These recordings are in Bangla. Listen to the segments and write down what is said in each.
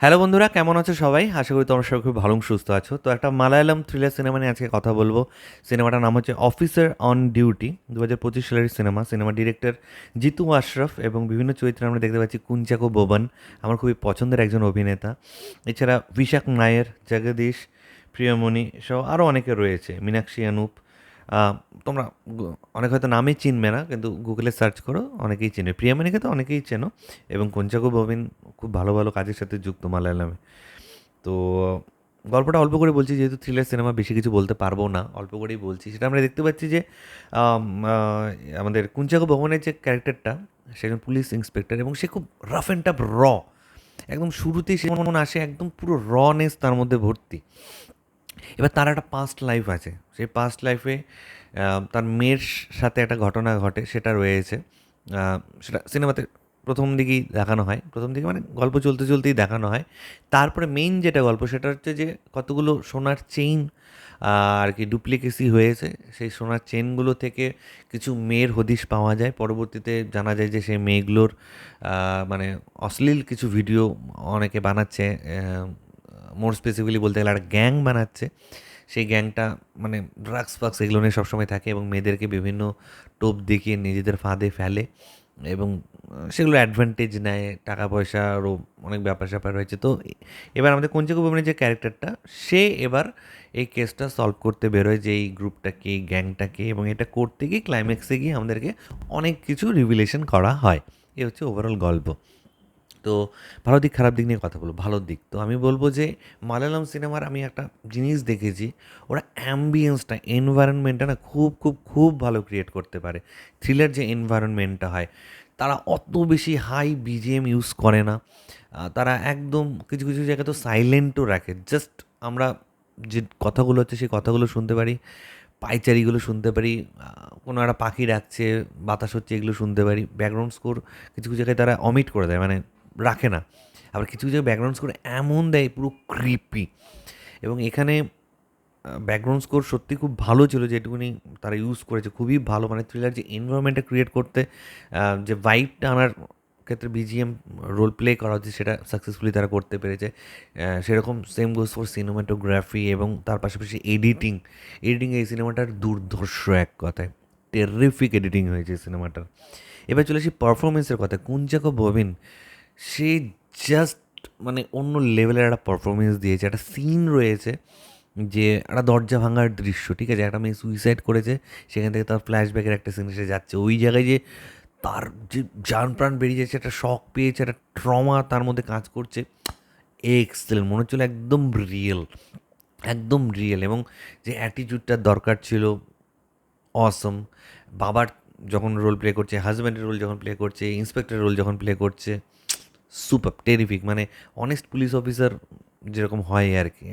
হ্যালো বন্ধুরা কেমন আছো সবাই? আশা করি তোমরা সবাই খুব ভালো সুস্থ আছো। তো একটা মালায়ালাম থ্রিলার সিনেমা নিয়ে আজকে কথা বলব। সিনেমাটার নাম হচ্ছে অফিসার অন ডিউটি দু হাজার পঁচিশ সালের cinema cinema director Jitu Ashraf এবং বিভিন্ন চরিত্রে আমরা দেখতে পাচ্ছি কুঞ্চাকো বোবান আমার খুবই পছন্দের একজন অভিনেতা। এছাড়া বিশাখ নায়ের জগদীশ প্রিয়মণি সহ আরও অনেকে রয়েছে মীনাক্ষী আহ, তোমরা অনেক হয়তো নামই চিনবে না, কিন্তু গুগলে সার্চ করো, অনেকেই চিনবে প্রিয়ামণিকে তো অনেকেই চেনো, এবং কঞ্চাকো ববিন খুব ভালো ভালো কাজের সাথে যুক্ত মালায়ালামে। তো, গল্পটা অল্প করে বলছি, যেহেতু থ্রিলার সিনেমা বেশি কিছু বলতে পারব না, অল্প করেই বলছি। সেটা আমরা দেখতে পাচ্ছি যে আমাদের কুঞ্চাকো ভবনের যে ক্যারেক্টারটা সে একজন পুলিশ ইন্সপেক্টর এবং সে খুব রাফ অ্যান্ড টাফ র একদম শুরুতেই সে মনে আসে, একদম পুরো রনেস তার মধ্যে ভর্তি। এবার তার একটা পাস্ট লাইফ আছে। সেই পাস্ট লাইফে তার মেয়ের সাথে একটা ঘটনা ঘটে, সেটা রয়েছে। সেটা সিনেমাতে প্রথম দিকেই দেখানো হয়। প্রথম দিকে মানে গল্প চলতে চলতেই দেখানো হয়। তারপরে মেইন যেটা গল্প, সেটা হচ্ছে যে কতগুলো সোনার চেইন আর কি ডুপ্লিকেসি হয়েছে। সেই সোনার চেনগুলো থেকে কিছু মেয়ের হদিশ পাওয়া যায়। পরবর্তীতে জানা যায় যে সেই মেয়েগুলোর মানে অশ্লীল কিছু ভিডিও অনেকে বানাচ্ছে মোর স্পেসিফিকলি বলতে গেলে একটা গ্যাং বানাচ্ছে। সেই গ্যাংটা মানে ড্রাগস ফাগস এগুলো নিয়ে সবসময় থাকে এবং মেয়েদেরকে বিভিন্ন টোপ দেখিয়ে নিজেদের ফাঁদে ফেলে এবং সেগুলো অ্যাডভান্টেজ নেয়, টাকা পয়সারও অনেক ব্যাপার স্যাপার রয়েছে। তো এবার আমাদের কঞ্চিকু ভবনের যে ক্যারেক্টারটা সে এবার এই কেসটা সলভ করতে বেরোয় যে এই গ্রুপটাকে এই গ্যাংটাকে এবং এটা করতে গিয়ে ক্লাইম্যাক্সে গিয়ে আমাদেরকে অনেক কিছু রিভিলেশন করা হয়। এ হচ্ছে ওভারঅল গল্প। তো ভালো দিক, খারাপ দিক নিয়ে কথা বলব, ভালো দিক। তো আমি বলব যে মালায়ালাম সিনেমার আমি একটা জিনিস দেখেছি, ওরা অ্যাম্বিয়েন্সটা এনভায়রনমেন্টটা না খুব খুব খুব ভালো ক্রিয়েট করতে পারে। থ্রিলার যে এনভায়রনমেন্টটা হয়, তারা অত বেশি হাই বিজিএম ইউজ করে না। তারা একদম কিছু কিছু জায়গায় তো সাইলেন্টও রাখে। জাস্ট আমরা যে কথাগুলো হচ্ছে, সেই কথাগুলো শুনতে পারি, পাইচারিগুলো শুনতে পারি কোনো একটা পাখি ডাকছে, বাতাস হচ্ছে, এগুলো শুনতে পারি। ব্যাকগ্রাউন্ড স্কোর কিছু কিছু জায়গায় তারা অমিট করে দেয়। মানে রাখে না। আবার কিছু কিছু ব্যাকগ্রাউন্ড স্কোর এমন দেয়, পুরো ক্রিপি এবং এখানে ব্যাকগ্রাউন্ড স্কোর সত্যি খুব ভালো ছিল যেটুকুনি তারা ইউজ করেছে। খুবই ভালো মানে থ্রিলার যে এনভায়রনমেন্টটা ক্রিয়েট করতে যে ভাইবটা আনার ক্ষেত্রে বিজিএম রোল প্লে করা হচ্ছে, সেটা সাকসেসফুলি তারা করতে পেরেছে। সেরকম সেম গোস ফর সিনেমাটোগ্রাফি এবং তার পাশাপাশি এডিটিং এডিটিং এই সিনেমাটার দুর্ধর্ষ এক কথায়। টেরিফিক এডিটিং হয়েছে সিনেমাটার এবার চলে আসি পারফরমেন্সের কথা কুঞ্জাকো ববিন সে জাস্ট মানে অন্য লেভেলের একটা পারফরমেন্স দিয়েছে। একটা সিন রয়েছে যে একটা দরজা ভাঙার দৃশ্য, ঠিক আছে? একটা মেয়ে সুইসাইড করেছে, সেখান থেকে তার ফ্ল্যাশব্যাকের একটা সিন এসে যাচ্ছে। ওই জায়গায় যে তার যে যান প্রাণ বেরিয়ে যাচ্ছে একটা শখ পেয়েছে, একটা ট্রমা তার মধ্যে কাজ করছে। এক্সেলেন্ট মনে হচ্ছিল একদম রিয়েল একদম রিয়েল এবং যে অ্যাটিটিউডটার দরকার ছিল অসম বাবার যখন রোল প্লে করছে হাজব্যান্ডের রোল যখন প্লে করছে ইন্সপেক্টরের রোল যখন প্লে করছে সুপার টেরিফিক মানে অনেস্ট পুলিশ অফিসার যেরকম হয় আর কি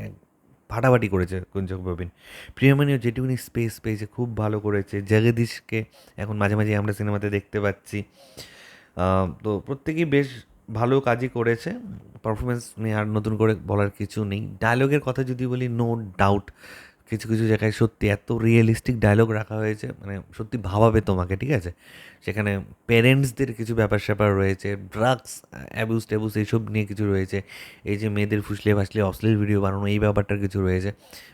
ফাটাফাটি করেছে কুঞ্জক ববিন প্রিয়মণিও যেটুকুনি স্পেস পেয়েছে, খুব ভালো করেছে। জগদীশকে এখন মাঝে মাঝে আমরা সিনেমাতে দেখতে পাচ্ছি। তো প্রত্যেকেই বেশ ভালো কাজই করেছে। পারফরমেন্স নিয়ে আর নতুন করে বলার কিছু নেই। ডায়লগের কথা যদি বলি নো ডাউট কিছু কিছু জায়গায় সত্যি এত রিয়েলিস্টিক ডায়লগ রাখা হয়েছে মানে সত্যি ভাবাবে তোমাকে, ঠিক আছে? সেখানে প্যারেন্টসদের কিছু ব্যাপার স্যাপার রয়েছে ড্রাগস অ্যাবিউস ট্যাবুস এইসব নিয়ে কিছু রয়েছে, এই যে মেয়েদের ফুসলে ফাসলিয়ে অশ্লীল ভিডিও বানানো, এই ব্যাপারটার কিছু রয়েছে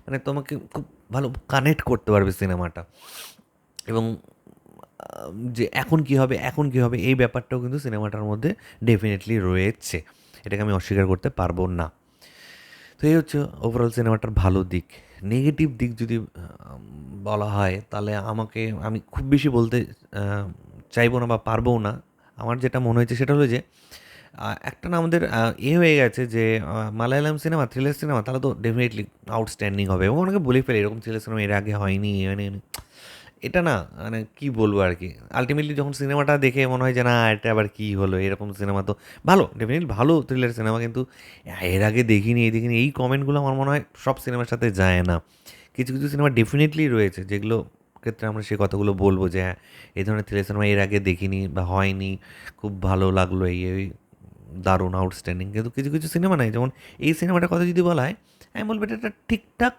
মানে তোমাকে খুব ভালো কানেক্ট করতে পারবে সিনেমাটা এবং যে এখন কি হবে, এখন কি হবে, এই ব্যাপারটাও কিন্তু সিনেমাটার মধ্যে ডেফিনেটলি রয়েছে। এটাকে আমি অস্বীকার করতে পারব না। তো এই হচ্ছে ওভারঅল সিনেমাটার ভালো দিক। নেগেটিভ দিক যদি বলা হয়, তাহলে আমাকে, আমি খুব বেশি বলতে চাইব না বা পারব না আমার যেটা মনে হয়েছে সেটা হলো যে একটা না আমাদের এ হয়ে গেছে যে মালায়ালাম সিনেমা থ্রিলার সিনেমা, তাহলে তো ডেফিনেটলি আউটস্ট্যান্ডিং হবে এবং অনেকে বলে ফেলে, এরকম থ্রিলার সিনেমা এর আগে হয়নি এনে। এটা না মানে কি বলব আর কি আলটিমেটলি যখন সিনেমাটা দেখে মনে হয় যে, না, এটা আবার কি হলো? এরকম সিনেমা তো ভালো ডেফিনেটলি ভালো থ্রিলার সিনেমা কিন্তু এর আগে দেখিনি, এই দেখিনি, এই কমেন্টগুলো আমার মনে হয় সব সিনেমার সাথে যায় না। কিছু কিছু সিনেমা ডেফিনেটলি রয়েছে যেগুলো ক্ষেত্রে আমরা সেই কথাগুলো বলব যে হ্যাঁ এই ধরনের থ্রিলার সিনেমা এর আগে দেখিনি বা হয়নি, খুব ভালো লাগল এই দারুণ আউটস্ট্যান্ডিং কিন্তু কিছু কিছু সিনেমা নাই, যেমন এই সিনেমাটার কথা যদি বলা হয়, আমি বলব এটা একটা ঠিকঠাক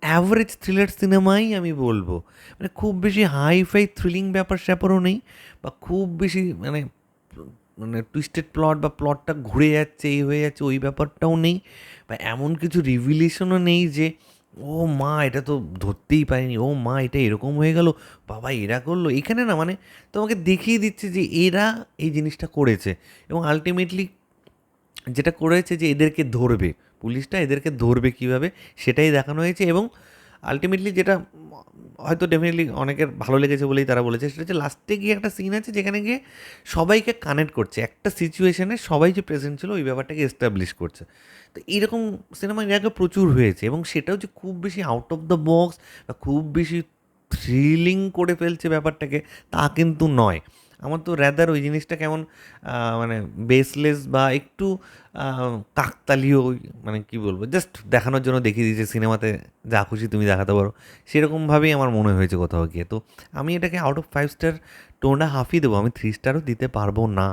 অ্যাভারেজ থ্রিলার সিনেমাই আমি বলব। মানে খুব বেশি হাই ফাই থ্রিলিং ব্যাপার স্যাপারও নেই, বা খুব বেশি মানে মানে টুইস্টেড প্লট বা প্লটটা ঘুরে যাচ্ছে, এই হয়ে যাচ্ছে, ওই ব্যাপারটাও নেই। বা এমন কিছু রিভিলেশনও নেই যে, ও মা, এটা তো ধরতেই পারিনি, ও মা, এটা এরকম হয়ে গেল, বাবা এরা করল। এখানে না মানে তোমাকে দেখিয়ে দিচ্ছে যে এরা এই জিনিসটা করেছে। এবং আলটিমেটলি যেটা করেছে যে এদেরকে ধরবে, পুলিশটা এদেরকে ধরবে কীভাবে সেটাই দেখানো হয়েছে এবং আলটিমেটলি যেটা হয়তো ডেফিনেটলি অনেকের ভালো লেগেছে বলেই তারা বলেছে, সেটা হচ্ছে লাস্টে গিয়ে একটা সিন আছে যেখানে গিয়ে সবাইকে কানেক্ট করছে। একটা সিচুয়েশানে সবাই যে প্রেজেন্ট ছিল ওই ব্যাপারটাকে এস্টাবলিশ করছে। তো এইরকম সিনেমা এর আগে প্রচুর হয়েছে এবং সেটাও যে খুব বেশি আউট অফ দ্য বক্স বা খুব বেশি থ্রিলিং করে ফেলছে ব্যাপারটাকে তা কিন্তু নয়। আমার তো র্যাদার ওই জিনিসটা কেমন মানে বেসলেস বা একটু কাকতালিও মানে কি বলব জাস্ট দেখানোর জন্য দেখিয়ে দিয়েছে, সিনেমাতে যা খুশি তুমি দেখাতে পারো। সেরকমভাবেই আমার মনে হয়েছে কোথাও গিয়ে। তো আমি এটাকে আউট অফ ফাইভ স্টার টোনা হাফই দেবো, আমি থ্রি স্টারও দিতে পারব না।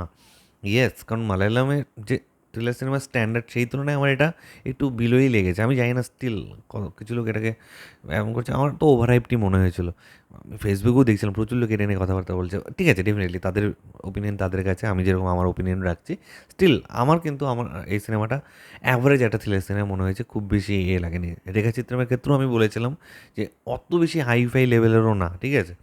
ইয়েস কারণ মালায়ালামের যে থ্রিলার সিনেমার স্ট্যান্ডার্ড সেই তুলনায় আমার এটা একটু বিলোই লেগেছে। আমি জানি না স্টিল কিছু লোক এটাকে এমন করছে। আমার তো ওভার হাইপটি মনে হয়েছিল। ফেসবুকেও দেখছিলাম, প্রচুর লোক এটা নিয়ে কথাবার্তা বলছে। ঠিক আছে ডেফিনেটলি তাদের ওপিনিয়ন তাদের কাছে, আমি যেরকম আমার ওপিনিয়ন রাখছি। স্টিল আমার কিন্তু আমার এই সিনেমাটা অ্যাভারেজ একটা থ্রিলার সিনেমা মনে হয়েছে, খুব বেশি এ লাগেনি। রেখাচিত্রমের ক্ষেত্রেও আমি বলেছিলাম যে অত বেশি হাই ফাই লেভেলেরও না, ঠিক আছে?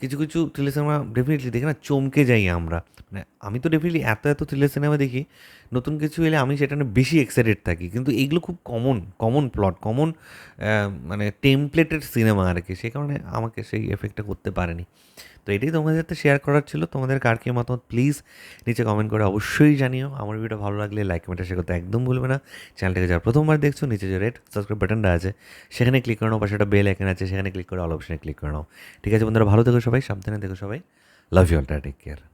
কিছু কিছু থ্রিলার সিনেমা ডেফিনেটলি দেখে না, চমকে যাই আমরা। মানে আমি তো ডেফিনেটলি এত এত থ্রিলার সিনেমা দেখি নতুন কিছু এলে আমি সেটা নিয়ে বেশি এক্সাইটেড থাকি। কিন্তু এইগুলো খুব কমন কমন প্লট কমন মানে টেমপ্লেটেড সিনেমা আর কি। সেই কারণে আমাকে সেই এফেক্টটা করতে পারেনি। তো এটাই তোমাদের সাথে শেয়ার করার ছিল। তোমাদের কার কি মতামত? প্লিজ নিচে কমেন্ট করে অবশ্যই জানিও। আমার ভিডিও ভালো লাগলে লাইক কমেন্ট শেয়ার করতে একদম ভুলবে না। চ্যানেলটাকে যারা প্রথমবার দেখছ, নিচে যে রেড সাবস্ক্রাইব বাটনটা আছে, সেখানে ক্লিক করে নাও, পাশে একটা বেল আইকন আছে, সেখানে ক্লিক করে অল অপশনে ক্লিক করে নাও। ঠিক আছে বন্ধুরা, ভালো থেকো সবাই, সাবধানে দেখো সবাই। Love you all take care